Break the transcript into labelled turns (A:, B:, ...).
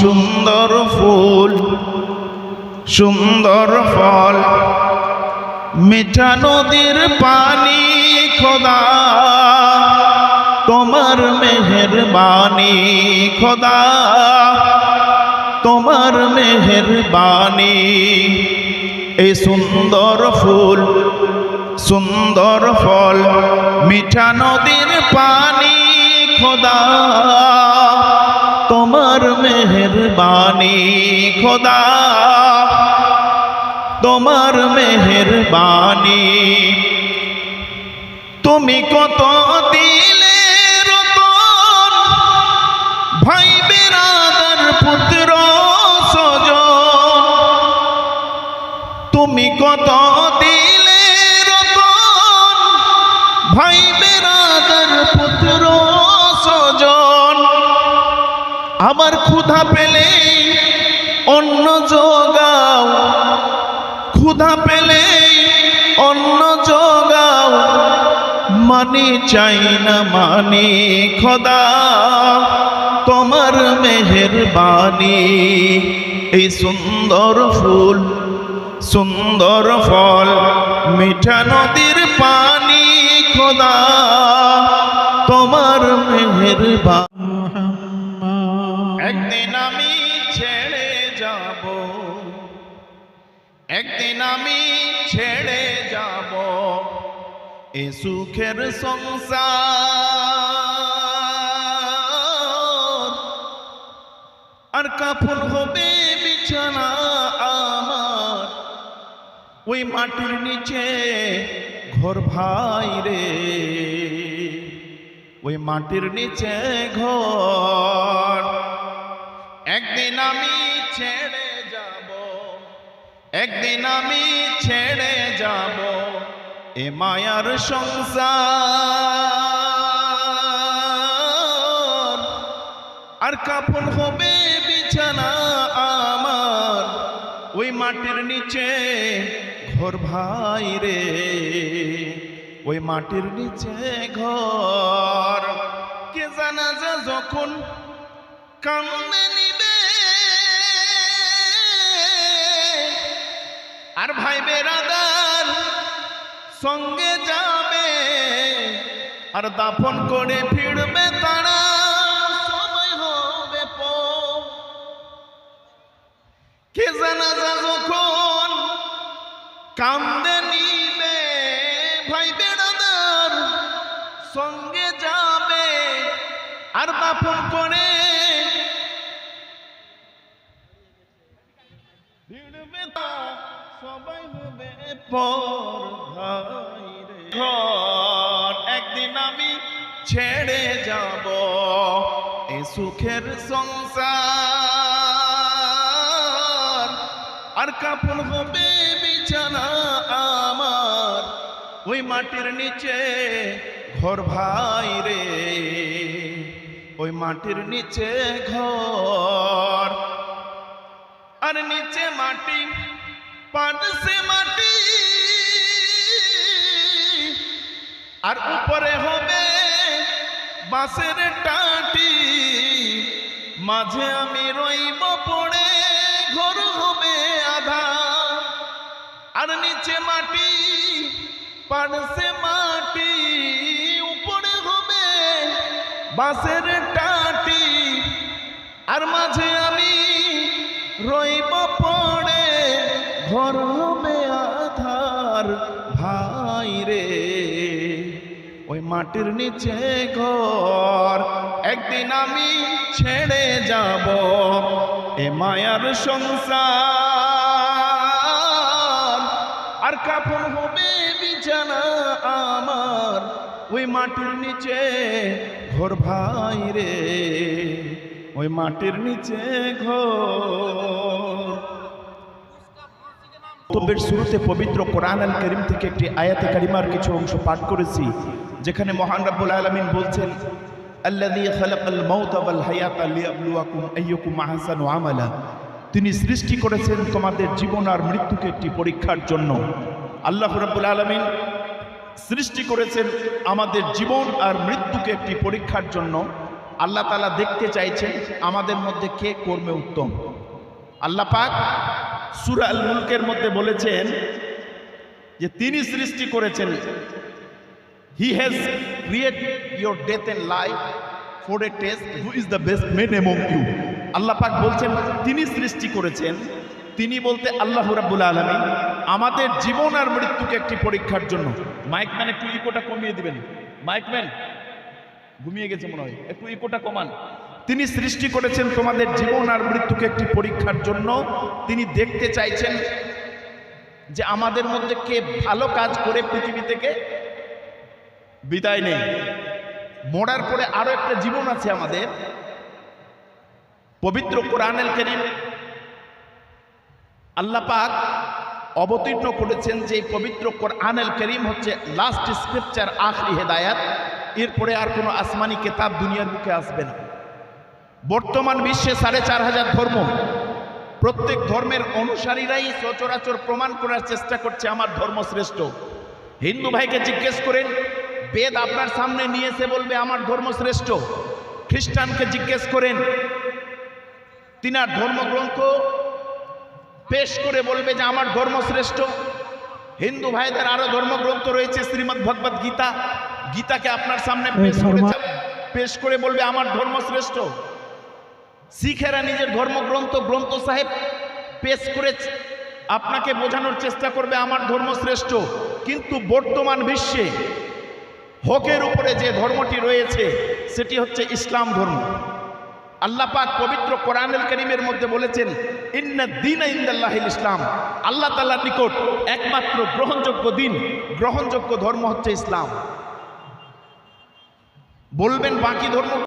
A: সুন্দর ফুল, সুন্দর ফল, মিঠা নদীর পানি খোদা, তোমার মেহেরবানি খোদা, তোমার মেহেরবানি। এই সুন্দর ফুল, সুন্দর ফল, মিঠা নদীর পানি খোদা। মেহেরবানি খোদা। তোমার মেহরবানি তুমি কত দিলে রতন ভাই বেরাদার পুত্র। আমার ক্ষুধা পেলে অন্ন যোগাও। ক্ষুধা পেলে অন্ন যোগাও। মানে চাই না, মানি খোদা। তোমার মেহেরবানি, এই সুন্দর ফুল, সুন্দর ফল, মিঠা নদীর পানি খোদা। একদিন আমি ছেড়ে যাব। একদিন আমি ছেড়ে যাব এ সুখের সংসার। আর কাপড় হবে বিছানা আমার, ওই মাটির নিচে ঘর ভাই রে। ওই মাটির নিচে ঘর একদিন আমি ছেড়ে যাব, একদিন আমি ছেড়ে যাব এ মায়ার সংসার। আর কাপড় হবে বিছানা আমার, ওই মাটির নিচে ঘর ভাই রে। ওই মাটির নিচে ঘর, কে জানা যা যখন কামনে আর ভাই বেরাদার সঙ্গে যাবে। আর দাফন করে ফিরবে তারা সময় হবে কে জানা যা যখন কান্দে নিবে, ভাই বেড়াদার সঙ্গে যাবে। আর দাফন করে ভিড়বে তা সবাই হবে পর ঘর একদিন আমি ছেড়ে যাব, এ সুখের সংসার। আর কাপড় হবে বিছানা আমার, ওই মাটির নিচে ঘর ভাই রে। ওই মাটির নিচে ঘর, আর নিচে মাটি পানসে মাটি। আর উপরে হবে বাঁশের টাটি। মাঝে আমি রইব পড়ে, ঘর হবে আধা। আর নিচে মাটি পানসে মাটি। উপরে হবে বাঁশের টাটি। আর মাঝে আমি রইব পড়ে ঘর আধার, ভাই রে। ওই মাটির নিচে ঘর, একদিন আমি ছেড়ে যাব এ মায়ার সংসার। আর কাপন হবে বিছানা আমার, ওই মাটির নিচে ঘর, ভাই রে। ওই মাটির নিচে ঘর তবের শুরুতে পবিত্র কোরআন আল করিম থেকে একটি আয়াতে কারিমার কিছু অংশ পাঠ করেছি, যেখানে মহান রাব্বুল আলামিন বলছেন তিনি সৃষ্টি করেছেন তোমাদের জীবন আর মৃত্যুকে একটি পরীক্ষার জন্য। আল্লাহ রাব্বুল আলামিন সৃষ্টি করেছেন আমাদের জীবন আর মৃত্যুকে একটি পরীক্ষার জন্য। আল্লাহ তালা দেখতে চাইছেন আমাদের মধ্যে কে কর্মে উত্তম। আল্লাহ পাক সুরা আল মুলকের মধ্যে বলেছেন যে তিনি সৃষ্টি করেছেন। He has create your death and life for a test who is the best men among you Allah পাক বলছেন, তিনি সৃষ্টি করেছেন। তিনি বলতে আল্লাহ রাব্বুল আলমী আমাদের জীবন আর মৃত্যুকে একটি পরীক্ষার জন্য। মাইকম্যান একটু ইকোটা কমিয়ে দিবেন। মাইকম্যান ঘুমিয়ে গেছে মনে হয়। একটু ইকোটা কমান। তিনি সৃষ্টি করেছেন তোমাদের জীবন আর মৃত্যুকে একটি পরীক্ষার জন্য। তিনি দেখতে চাইছেন যে আমাদের মধ্যে কে ভালো কাজ করে পৃথিবী থেকে। বিদায় নেই। মরার পরে আরও একটা জীবন আছে আমাদের। পবিত্র কোরআনেল করিম। আল্লাহ পাক অবতীর্ণ করেছেন যে পবিত্র কোরআনেল করিম হচ্ছে লাস্ট স্ক্রিপচার আখরি হেদায়াত। এরপরে আর কোনো আসমানি কেতাব দুনিয়ার মুখে আসবে না। বর্তমান বিশ্বে সাড়ে চার হাজার ধর্ম। প্রত্যেক ধর্মের অনুসারীরাই সচরাচর প্রমাণ করার চেষ্টা করছে আমার ধর্ম শ্রেষ্ঠ হিন্দু ভাইকে জিজ্ঞেস করেন, বেদ আপনার সামনে নিয়ে এসে বলবে আমার ধর্ম শ্রেষ্ঠ খ্রিস্টানকে জিজ্ঞেস করেন তিনার ধর্মগ্রন্থ পেশ করে বলবে যে আমার ধর্ম শ্রেষ্ঠ হিন্দু ভাইদের আরও ধর্মগ্রন্থ রয়েছে, শ্রীমদ্ ভগবত গীতা। গীতাকে আপনার সামনে পেশ করে পেশ করে বলবে আমার ধর্ম শ্রেষ্ঠ শিখেরা নিজের ধর্মগ্রন্থ গ্রন্থ সাহেব পেশ করে আপনাকে বোঝানোর চেষ্টা করবে আমার ধর্ম শ্রেষ্ঠ কিন্তু বর্তমান বিশ্বে হকের উপরে যে ধর্মটি রয়েছে সেটি হচ্ছে ইসলাম ধর্ম। আল্লাহ পাক পবিত্র কোরআনুল করিমের মধ্যে বলেছেন ইন্না দিন ইন্দাল্লাহিল ইসলাম। আল্লাহ তাআলার নিকট একমাত্র গ্রহণযোগ্য দিন গ্রহণযোগ্য ধর্ম হচ্ছে ইসলাম। বলবেন বাকি ধর্ম